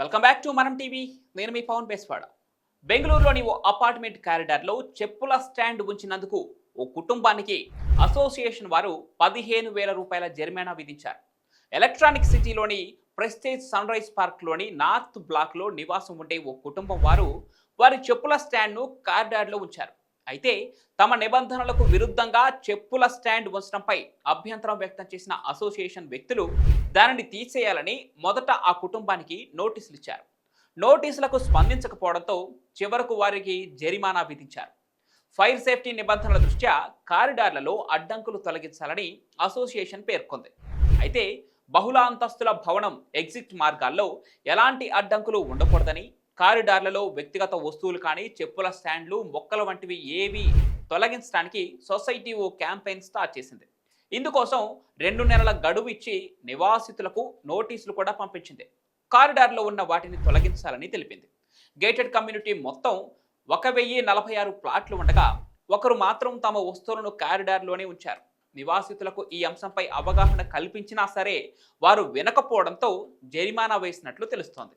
Welcome back to Manam TV నేను మీ పవన్ బేస్వాడ. బెంగళూరులోని ఓ అపార్ట్మెంట్ కారిడార్లో చెప్పుల స్టాండ్ ఉంచినందుకు ఓ కుటుంబానికి అసోసియేషన్ వారు పదిహేను వేల రూపాయల జరిమానా విధించారు. ఎలక్ట్రానిక్ సిటీలోని ప్రెస్టేజ్ సన్ రైజ్ పార్క్లోని నార్త్ బ్లాక్లో నివాసం ఉండే ఓ కుటుంబం వారు వారి చెప్పుల స్టాండ్ను కారిడార్లో ఉంచారు. అయితే తమ నిబంధనలకు విరుద్ధంగా చెప్పుల స్టాండ్ ఉంచడంపై అభ్యంతరం వ్యక్తం చేసిన అసోసియేషన్ వ్యక్తులు దానిని తీసేయాలని మొదట ఆ కుటుంబానికి నోటీసులు ఇచ్చారు. నోటీసులకు స్పందించకపోవడంతో చివరకు వారికి జరిమానా విధించారు. ఫైర్ సేఫ్టీ నిబంధనల దృష్ట్యా కారిడార్లలో అడ్డంకులు తొలగించాలని అసోసియేషన్ పేర్కొంది. అయితే బహుళ అంతస్తుల భవనం ఎగ్జిట్ మార్గాల్లో ఎలాంటి అడ్డంకులు ఉండకూడదని కారిడార్లలో వ్యక్తిగత వస్తువులు కానీ చెప్పుల స్టాండ్లు మొక్కల వంటివి ఏవి తొలగించడానికి సొసైటీ ఓ క్యాంపెయిన్ స్టార్ట్ చేసింది. ఇందుకోసం రెండు నెలల గడువు ఇచ్చి నివాసితులకు నోటీసులు కూడా పంపించింది. కారిడార్లో ఉన్న వాటిని తొలగించాలని తెలిపింది. గేటెడ్ కమ్యూనిటీ మొత్తం ఒక వెయ్యి నలభై ఆరు ప్లాట్లు ఉండగా ఒకరు మాత్రం తమ వస్తువులను కారిడార్లోనే ఉంచారు. నివాసితులకు ఈ అంశంపై అవగాహన కల్పించినా సరే వారు వినకపోవడంతో జరిమానా వేసినట్లు తెలుస్తోంది.